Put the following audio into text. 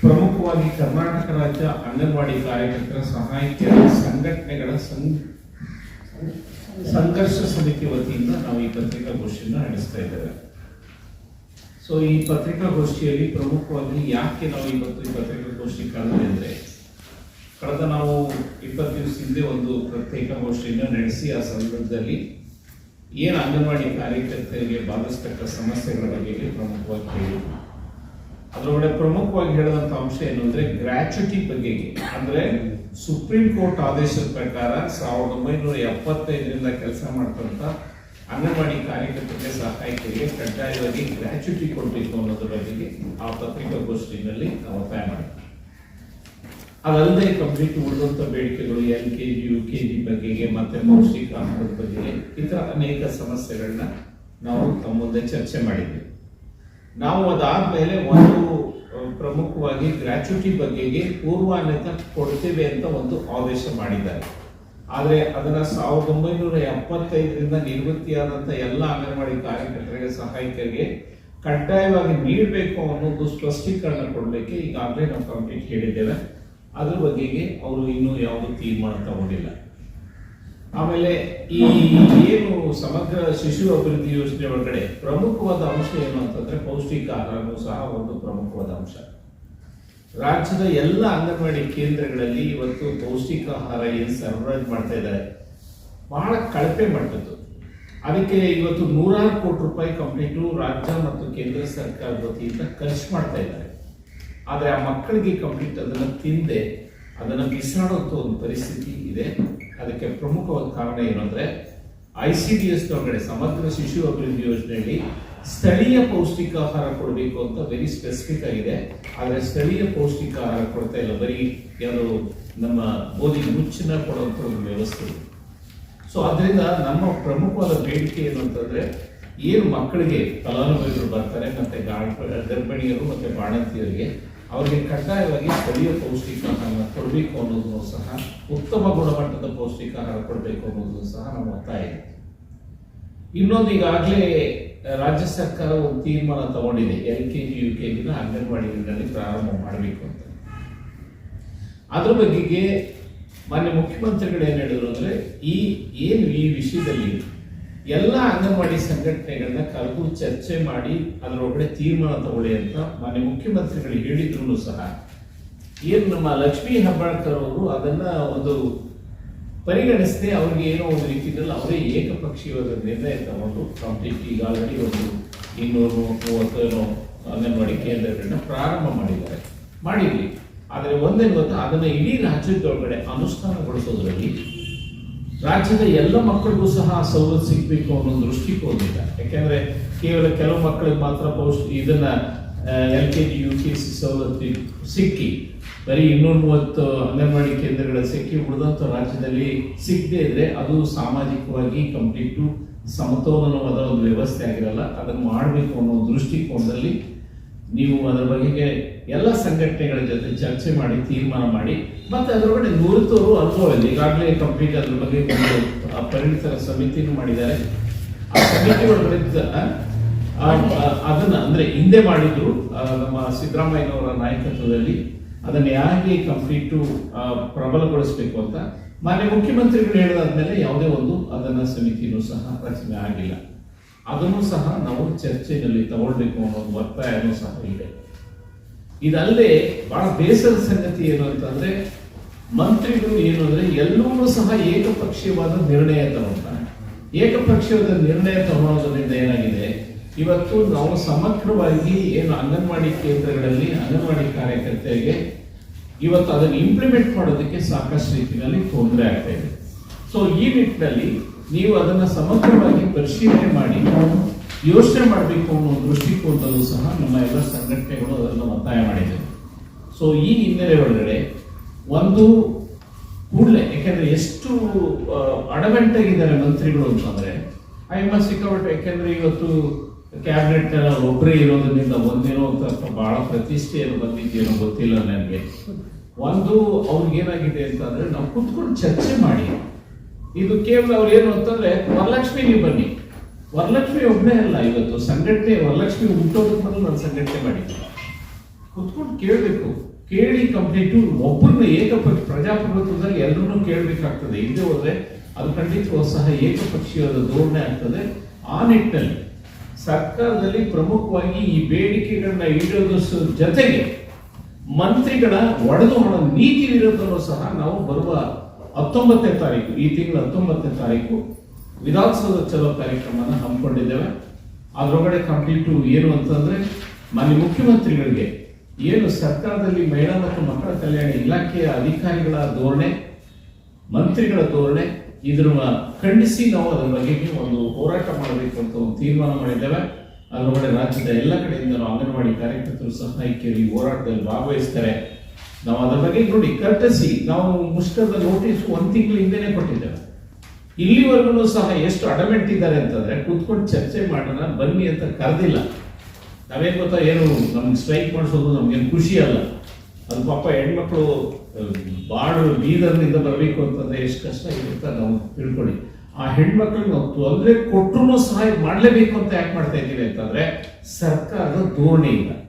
ಪ್ರಮುಖವಾಗಿ ಕರ್ನಾಟಕ ರಾಜ್ಯ ಅಂಗನವಾಡಿ ಕಾರ್ಯಕರ್ತರ ಸಹಾಯಕ ಸಂಘಟನೆಗಳ ಸಂಘರ್ಷ ಸಮಿತಿ ವತಿಯಿಂದ ನಾವು ಈ ಪತ್ರಿಕಾಗೋಷ್ಠಿಯನ್ನು ನಡೆಸ್ತಾ ಇದ್ದೇವೆ. ಸೊ ಈ ಪತ್ರಿಕಾಗೋಷ್ಠಿಯಲ್ಲಿ ಪ್ರಮುಖವಾಗಿ ಯಾಕೆ ನಾವು ಇವತ್ತು ಈ ಪತ್ರಿಕಾಗೋಷ್ಠಿ ಕಳೆದ್ವಿ ಅಂದರೆ, ಕಳೆದ ನಾವು ಇಪ್ಪತ್ತು ದಿವಸ ಹಿಂದೆ ಒಂದು ಪತ್ರಿಕಾಗೋಷ್ಠಿಯನ್ನು ನಡೆಸಿ, ಆ ಸಂದರ್ಭದಲ್ಲಿ ಏನು ಅಂಗನವಾಡಿ ಕಾರ್ಯಕರ್ತರಿಗೆ ಬಾಧಿಸ್ತಕ್ಕ ಸಮಸ್ಯೆಗಳ ಬಗ್ಗೆ ಪ್ರಮುಖವಾಗಿ ಹೇಳಿದ್ವಿ. ಅದರೊಳಗಡೆ ಪ್ರಮುಖವಾಗಿ ಹೇಳಿದಂತ ಅಂಶ ಏನು ಅಂದ್ರೆ ಗ್ರಾಚ್ಯುಟಿ ಬಗೆಗೆ ಅಂದ್ರೆ ಸುಪ್ರೀಂ ಕೋರ್ಟ್ ಆದೇಶದ ಪ್ರಕಾರ ಸಾವಿರದ ಒಂಬೈನೂರ ಎಪ್ಪತ್ತೈದರಿಂದ ಕೆಲಸ ಮಾಡ್ತಂತ ಅಂಗನವಾಡಿ ಕಾರ್ಯಕರ್ತರಿಗೆ ಸಹಾಯಕರಿಗೆ ಕಡ್ಡಾಯವಾಗಿ ಗ್ರಾಚ್ಯುಟಿ ಕೊಡಬೇಕು ಅನ್ನೋದ್ರ ಬಗ್ಗೆ ಆ ಪತ್ರಿಕಾಗೋಷ್ಠಿನಲ್ಲಿ ಒತ್ತಾಯ ಮಾಡಿ ಅದಲ್ಲದೆ ಕಂಪ್ಲೀಟ್ ಉಳಿದಂತ ಬೇಡಿಕೆಗಳು L K G U K G ಬಗೆಗೆ ಮತ್ತೆ ಪೌಷ್ಟಿಕ ಆಹಾರದ ಬಗೆಗೆ ಇತರ ಅನೇಕ ಸಮಸ್ಯೆಗಳನ್ನ ನಾವು ತಮ್ಮ ಮುಂದೆ ಚರ್ಚೆ ಮಾಡಿದ್ವಿ. ನಾವು ಅದಾದ ಮೇಲೆ ಒಂದು ಪ್ರಮುಖವಾಗಿ ಗ್ರಾಚ್ಯುಟಿ ಬಗ್ಗೆ ಪೂರ್ವಾನ್ಯತೆ ಕೊಡ್ತೇವೆ ಅಂತ ಒಂದು ಆದೇಶ ಮಾಡಿದ್ದಾರೆ. ಆದರೆ ಅದನ್ನ ಸಾವಿರದ ಒಂಬೈನೂರ ಎಪ್ಪತ್ತೈದರಿಂದ ನಿವೃತ್ತಿಯಾದಂತ ಎಲ್ಲ ಅಂಗನವಾಡಿ ಕಾರ್ಯಕರ್ತರಿಗೆ ಸಹಾಯಕರಿಗೆ ಕಡ್ಡಾಯವಾಗಿ ನೀಡಬೇಕು ಅನ್ನೋದು ಸ್ಪಷ್ಟೀಕರಣ ಕೊಡಲಿಕ್ಕೆ ಈಗಾಗಲೇ ನಾವು ಕಂಪ್ಲೀಟ್ ಹೇಳಿದ್ದೇವೆ. ಅದ್ರ ಬಗ್ಗೆಗೆ ಅವರು ಇನ್ನೂ ಯಾವುದೂ ತೀರ್ಮಾನ ತಗೊಂಡಿಲ್ಲ. ಆಮೇಲೆ ಈ ಏನು ಸಮಗ್ರ ಶಿಶು ಅಭಿವೃದ್ಧಿ ಯೋಜನೆ ಒಳಗಡೆ ಪ್ರಮುಖವಾದ ಅಂಶ ಏನು ಅಂತಂದ್ರೆ ಪೌಷ್ಟಿಕ ಆಹಾರನೂ ಸಹ ಒಂದು ಪ್ರಮುಖವಾದ ಅಂಶ. ರಾಜ್ಯದ ಎಲ್ಲ ಅಂಗನವಾಡಿ ಕೇಂದ್ರಗಳಲ್ಲಿ ಇವತ್ತು ಪೌಷ್ಟಿಕ ಆಹಾರ ಏನು ಸರಬರಾಜು ಮಾಡ್ತಾ ಇದ್ದಾರೆ ಬಹಳ ಕಳಪೆ ಮಟ್ಟದ್ದು. ಅದಕ್ಕೆ ಇವತ್ತು ನೂರಾರು ಕೋಟಿ ರೂಪಾಯಿ ಕಂಪ್ಲೀಟು ರಾಜ್ಯ ಮತ್ತು ಕೇಂದ್ರ ಸರ್ಕಾರದ ವತಿಯಿಂದ ಖರ್ಚು ಮಾಡ್ತಾ ಇದ್ದಾರೆ. ಆದರೆ ಆ ಮಕ್ಕಳಿಗೆ ಕಂಪ್ಲೀಟ್ ಅದನ್ನು ತಿಂದೆ ಅದನ್ನು ಬಿಸಾಡುವಂಥ ಒಂದು ಪರಿಸ್ಥಿತಿ ಇದೆ. ಅದಕ್ಕೆ ಪ್ರಮುಖವಾದ ಕಾರಣ ಏನು ಅಂದರೆ ಐ ಸಿ ಡಿ ಎಸ್ ಒಳಗಡೆ ಸಮಗ್ರ ಶಿಶು ಅಭಿವೃದ್ಧಿ ಯೋಜನೆಯಲ್ಲಿ ಸ್ಥಳೀಯ ಪೌಷ್ಟಿಕ ಆಹಾರ ಕೊಡಬೇಕು ಅಂತ ವೆರಿ ಸ್ಪೆಸಿಫಿಕ್ ಆಗಿದೆ. ಆದರೆ ಸ್ಥಳೀಯ ಪೌಷ್ಟಿಕ ಆಹಾರ ಕೊಡ್ತಾ ಇಲ್ಲ. ಬರೀ ಯಾರು ನಮ್ಮ ಗೋಧಿ ಮುಚ್ಚಿನ ಕೊಡುವಂಥ ಒಂದು ವ್ಯವಸ್ಥೆ ಸೊ ಅದರಿಂದ ನಮ್ಮ ಪ್ರಮುಖವಾದ ಬೇಡಿಕೆ ಏನು ಅಂತಂದ್ರೆ ಏನು ಮಕ್ಕಳಿಗೆ ಫಲಾನುಭವಿಗಳು ಬರ್ತಾರೆ, ಮತ್ತೆ ಗರ್ಭಿಣಿಯರು ಮತ್ತೆ ಬಾಣಂತಿಯರಿಗೆ ಅವರಿಗೆ ಕಡ್ಡಾಯವಾಗಿ ಸ್ಥಳೀಯ ಪೌಷ್ಟಿಕ ಆಹಾರ ಕೊಡಬೇಕು ಅನ್ನೋದನ್ನು ಸಹ ಉತ್ತಮ ಗುಣಮಟ್ಟದ ಪೌಷ್ಟಿಕ ಆಹಾರ ಕೊಡಬೇಕು ಅನ್ನೋದು ಸಹ ನಮ್ಮ ಒತ್ತಾಯ ಇದೆ ಇನ್ನೊಂದು ಈಗಾಗಲೇ ರಾಜ್ಯ ಸರ್ಕಾರ ಒಂದು ತೀರ್ಮಾನ ತಗೊಂಡಿದೆ, L K G, U K ಜಿನ ಅಂಗನವಾಡಿಗಳಲ್ಲಿ ಪ್ರಾರಂಭ ಮಾಡಬೇಕು ಅಂತ. ಅದ್ರ ಬಗ್ಗೆ ಮಾನ್ಯ ಮುಖ್ಯಮಂತ್ರಿಗಳು ಏನು ಹೇಳಿದ್ರು ಅಂದ್ರೆ, ಈ, ಏನು ಈ ವಿಷಯದಲ್ಲಿ ಎಲ್ಲ ಅಂಗನವಾಡಿ ಸಂಘಟನೆಗಳನ್ನ ಕರೆದು ಚರ್ಚೆ ಮಾಡಿ ಅದರೊಳಗಡೆ ತೀರ್ಮಾನ ತಗೊಳ್ಳಿ ಅಂತ ಮಾನ್ಯ ಮುಖ್ಯಮಂತ್ರಿಗಳು ಹೇಳಿದ್ರು ಸಹ ಏನು ನಮ್ಮ ಲಕ್ಷ್ಮೀ ಹೆಬ್ಬಾಳ್ಕರ್ ಅವರು ಅದನ್ನ ಒಂದು ಪರಿಗಣಿಸದೆ ಅವ್ರಿಗೆ ಏನೋ ಒಂದು ರೀತಿಯಲ್ಲಿ ಅವರೇ ಏಕಪಕ್ಷೀಯವಾದ ನಿರ್ಣಯ ತಗೊಂಡು ಕಂಪ್ಲೀಟ್ ಈಗ ಆಲ್ರೆಡಿ ಒಂದು ಇನ್ನೂರು ಮೂವತ್ತು ಏನೋ ಅಂಗನವಾಡಿ ಕೇಂದ್ರಗಳನ್ನ ಪ್ರಾರಂಭ ಮಾಡಿದ್ದಾರೆ. ಮಾಡಿದ್ವಿ. ಆದರೆ ಒಂದೇನು ಗೊತ್ತಾ, ಅದನ್ನು ಇಡೀ ರಾಜ್ಯದೊಳಗಡೆ ಅನುಷ್ಠಾನಗೊಳಿಸೋದ್ರಲ್ಲಿ ರಾಜ್ಯದ ಎಲ್ಲ ಮಕ್ಕಳಿಗೂ ಸಹ ಆ ಸವಲತ್ತು ಸಿಗಬೇಕು ಅನ್ನೋ ದೃಷ್ಟಿಕೋನ ದೃಷ್ಟಿಕೋನದಿಂದ ಯಾಕೆಂದ್ರೆ ಕೇವಲ ಕೆಲವು ಮಕ್ಕಳಿಗೆ ಮಾತ್ರ ಪೌಷ್ಟಿ ಇದನ್ನ L K G, U K C ಸವಲತ್ತು ಸಿಕ್ಕಿ, ಬರೀ ಇನ್ನೂರ ಮೂವತ್ತು ಅಂಗನವಾಡಿ ಕೇಂದ್ರಗಳ ಸಿಕ್ಕಿ ಉಳಿದಂತ ರಾಜ್ಯದಲ್ಲಿ ಸಿಗದೇ ಇದ್ರೆ ಅದು ಸಾಮಾಜಿಕವಾಗಿ ಕಂಪ್ಲೀಟು ಸಮತೋಲನವಾದ ಒಂದು ವ್ಯವಸ್ಥೆ ಆಗಿರಲ್ಲ. ಅದನ್ನು ಮಾಡಬೇಕು ಅನ್ನೋ ದೃಷ್ಟಿಕೋನದಲ್ಲಿ ನೀವು ಅದರ ಬಗೆಗೆ ಎಲ್ಲ ಸಂಘಟನೆಗಳ ಜೊತೆ ಚರ್ಚೆ ಮಾಡಿ ತೀರ್ಮಾನ ಮಾಡಿ ಮತ್ತೆ ಅದರೊಳಗಡೆ ನುರಿತವರು ಅನುಭವ ಈಗಾಗಲೇ ಕಂಪ್ಲೀಟ್ ಅದ್ರ ಬಗ್ಗೆ ಒಂದು ಪರಿಣಿತರ ಸಮಿತಿನೂ ಮಾಡಿದ್ದಾರೆ. ಆ ಸಮಿತಿಗಳ ಆ, ಅದನ್ನ ಅಂದ್ರೆ ಹಿಂದೆ ಮಾಡಿದ್ರು ನಮ್ಮ ಸಿದ್ದರಾಮಯ್ಯನವರ ನಾಯಕತ್ವದಲ್ಲಿ. ಅದನ್ನ ಯಾಕೆ ಕಂಪ್ಲೀಟು ಪ್ರಬಲಗೊಳಿಸಬೇಕು ಅಂತ. ಮಾನ್ಯ ಮುಖ್ಯಮಂತ್ರಿಗಳು ಹೇಳಿದಾದ್ಮೇಲೆ ಯಾವುದೇ ಒಂದು ಅದನ್ನ ಸಮಿತಿನೂ ಸಹ ರಚನೆ ಆಗಿಲ್ಲ. ಅದನ್ನು ಸಹ ನಾವು ಚರ್ಚೆಯಲ್ಲಿ ತಗೊಳ್ಬೇಕು ಅನ್ನೋ ಒಂದು ಒತ್ತಾಯನೂ ಸಹ ಇದೆ. ಇದಲ್ಲದೆ ಬಹಳ ಬೇಸರ ಸಂಗತಿ ಏನು ಅಂತಂದ್ರೆ ಮಂತ್ರಿಗಳು ಏನು ಅಂದ್ರೆ ಎಲ್ಲರೂ ಸಹ ಏಕಪಕ್ಷೀಯವಾದ ನಿರ್ಣಯ ತಗೊಳ್ತಾರೆ ಏಕಪಕ್ಷೀಯವಾದ ನಿರ್ಣಯ ತಗೊಳ್ಳೋದ್ರಿಂದ ಏನಾಗಿದೆ? ಇವತ್ತು ನಾವು ಸಮಗ್ರವಾಗಿ ಏನು ಅಂಗನವಾಡಿ ಕೇಂದ್ರಗಳಲ್ಲಿ ಅಂಗನವಾಡಿ ಕಾರ್ಯಕರ್ತರಿಗೆ ಇವತ್ತು ಅದನ್ನು ಇಂಪ್ಲಿಮೆಂಟ್ ಮಾಡೋದಕ್ಕೆ ಸಾಕಷ್ಟು ರೀತಿಯಲ್ಲಿ ತೊಂದರೆ ಆಗ್ತಾ ಇದೆ. ಸೊ ಈ ನಿಟ್ಟಿನಲ್ಲಿ ನೀವು ಅದನ್ನ ಸಮಗ್ರವಾಗಿ ಪರಿಶೀಲನೆ ಮಾಡಿ ಯೋಚನೆ ಮಾಡಬೇಕು ಅನ್ನೋ ದೃಷ್ಟಿಕೋನದಲ್ಲೂ ಸಹ ನಮ್ಮ ಎಲ್ಲ ಸಂಘಟನೆಗಳು ಅದನ್ನು ಒತ್ತಾಯ ಮಾಡಿದೆ ಸೊ ಈ ಹಿನ್ನೆಲೆ ಒಳಗಡೆ ಒಂದು ಕೂಡಲೇ ಯಾಕೆಂದ್ರೆ ಎಷ್ಟು ಅಡವೆಂಟಾಗಿದ್ದಾರೆ ಮಂತ್ರಿಗಳು ಅಂತಂದ್ರೆ ಐ ಮಸ್ ಸಿಕ್ಕಾಪಟ್ಟೆ ಯಾಕೆಂದ್ರೆ ಇವತ್ತು ಕ್ಯಾಬಿನೆಟ್ ಒಬ್ಬರೇ ಇರೋದ್ರಿಂದ ಒಂದೇನೋ ಅಂತ ಬಹಳ ಪ್ರತಿಷ್ಠೆಯನ್ನು ಬಂದಿದ್ದೇನೋ ಗೊತ್ತಿಲ್ಲ ನನಗೆ. ಒಂದು ಅವ್ರಿಗೆ ಏನಾಗಿದೆ ಅಂತಂದ್ರೆ ನಾವು ಕುತ್ಕೊಂಡು ಚರ್ಚೆ ಮಾಡಿ ಇದು ಕೇವಲ ಅವ್ರು ಏನು ಅಂತಂದ್ರೆ ವರಲಕ್ಷ್ಮಿ ನೀವು ಬನ್ನಿ. ವರಲಕ್ಷ್ಮಿ ಒಬ್ಬನೇ ಅಲ್ಲ ಇವತ್ತು. ಸಂಘಟನೆ, ವರಲಕ್ಷ್ಮಿ ಹುಟ್ಟೋದಕ್ಕೆ ಮೊದಲು ನಾನು ಸಂಘಟನೆ ಮಾಡಿದ್ದೆ. ಕುತ್ಕೊಂಡು ಕೇಳಬೇಕು. ಕೇಳಿ ಕಂಪ್ಲೀಟು ಒಬ್ಬರನ್ನ ಏಕಪಕ್ಷ, ಪ್ರಜಾಪ್ರಭುತ್ವದಲ್ಲಿ ಎಲ್ಲರನ್ನೂ ಕೇಳಬೇಕಾಗ್ತದೆ. ಹಿಂದೆ ಹೋದ್ರೆ ಅದು ಖಂಡಿತವಾಗೂ ಸಹ ಏಕಪಕ್ಷೀಯವಾದ ಧೋರಣೆ ಆಗ್ತದೆ. ಆ ನಿಟ್ಟಿನಲ್ಲಿ ಸರ್ಕಾರದಲ್ಲಿ ಪ್ರಮುಖವಾಗಿ ಈ ಬೇಡಿಕೆಗಳನ್ನ ಈಡೇರಿಸೋ ಜೊತೆಗೆ ಮಂತ್ರಿಗಳ ಒಡೆದು ನೀತಿ ವಿರೋಧನೂ ಸಹ ನಾವು ಬರುವ ಹತ್ತೊಂಬತ್ತನೇ ತಾರೀಕು, ಈ ತಿಂಗಳ ಹತ್ತೊಂಬತ್ತನೇ ತಾರೀಕು ವಿಧಾನಸೌಧ ಚಲೋ ಕಾರ್ಯಕ್ರಮನ ಹಮ್ಮಿಕೊಂಡಿದ್ದೇವೆ. ಅದರೊಳಗಡೆ ಕಂಪ್ಲೀಟ್ ಏನು ಅಂತಂದ್ರೆ ಮಾನ್ಯ ಮುಖ್ಯಮಂತ್ರಿಗಳಿಗೆ ಏನು ಸರ್ಕಾರದಲ್ಲಿ ಮಹಿಳಾ ಮತ್ತು ಮಕ್ಕಳ ಕಲ್ಯಾಣ ಇಲಾಖೆಯ ಅಧಿಕಾರಿಗಳ ಧೋರಣೆ, ಮಂತ್ರಿಗಳ ಧೋರಣೆ ಇದನ್ನು ಖಂಡಿಸಿ ನಾವು ಅದರ ಬಗ್ಗೆ ಒಂದು ಹೋರಾಟ ಮಾಡಬೇಕು ಅಂತ ಒಂದು ತೀರ್ಮಾನ ಮಾಡಿದ್ದೇವೆ. ಅದರೊಳಗಡೆ ರಾಜ್ಯದ ಎಲ್ಲ ಕಡೆಯಿಂದ ನಾವು ಅಂಗನವಾಡಿ ಕಾರ್ಯಕರ್ತರು ಸಹಾಯಕಿಯರು ಈ ಹೋರಾಟದಲ್ಲಿ ಭಾಗವಹಿಸ್ತಾರೆ. ನಾವು ಅದರ ಬಗ್ಗೆ ನೋಡಿ ಕರ್ಟಸಿ ನಾವು ಮುಷ್ಕರದ ನೋಟಿಸ್ ಒಂದು ತಿಂಗಳ ಹಿಂದೆನೆ ಕೊಟ್ಟಿದ್ದೇವೆ. ಇಲ್ಲಿವರೆಗೂ ಸಹ ಎಷ್ಟು ಅಡಮೆಂಟ್ ಇದ್ದಾರೆ ಅಂತಂದ್ರೆ, ಕೂತ್ಕೊಂಡು ಚರ್ಚೆ ಮಾಡೋಣ, ಬನ್ನಿ ಅಂತ ಕರೆದಿಲ್ಲ. ನಾವೇನು ಗೊತ್ತಾ, ಏನು ನಮ್ಗೆ ಸ್ಟ್ರೈಕ್ ಮಾಡಿಸೋದು ನಮ್ಗೇನು ಖುಷಿ ಅಲ್ಲ. ಅದು ಪಾಪ ಹೆಣ್ಮಕ್ಳು ಬಾಳು ಬೀದರ್ನಿಂದ ಬರಬೇಕು ಅಂತಂದ್ರೆ ಎಷ್ಟು ಕಷ್ಟ ಇರುತ್ತೆ ನಾವು ತಿಳ್ಕೊಳ್ಳಿ. ಆ ಹೆಣ್ಮಕ್ಳಿಗೆ ನಾವು ತೊಂದರೆ ಕೊಟ್ಟರು ಸಹ ಮಾಡಲೇಬೇಕು ಅಂತ ಯಾಕೆ ಮಾಡ್ತಾ ಇದ್ದೀವಿ ಅಂತಂದ್ರೆ, ಸರ್ಕಾರದ ಧೋರಣೆ ಇಲ್ಲ.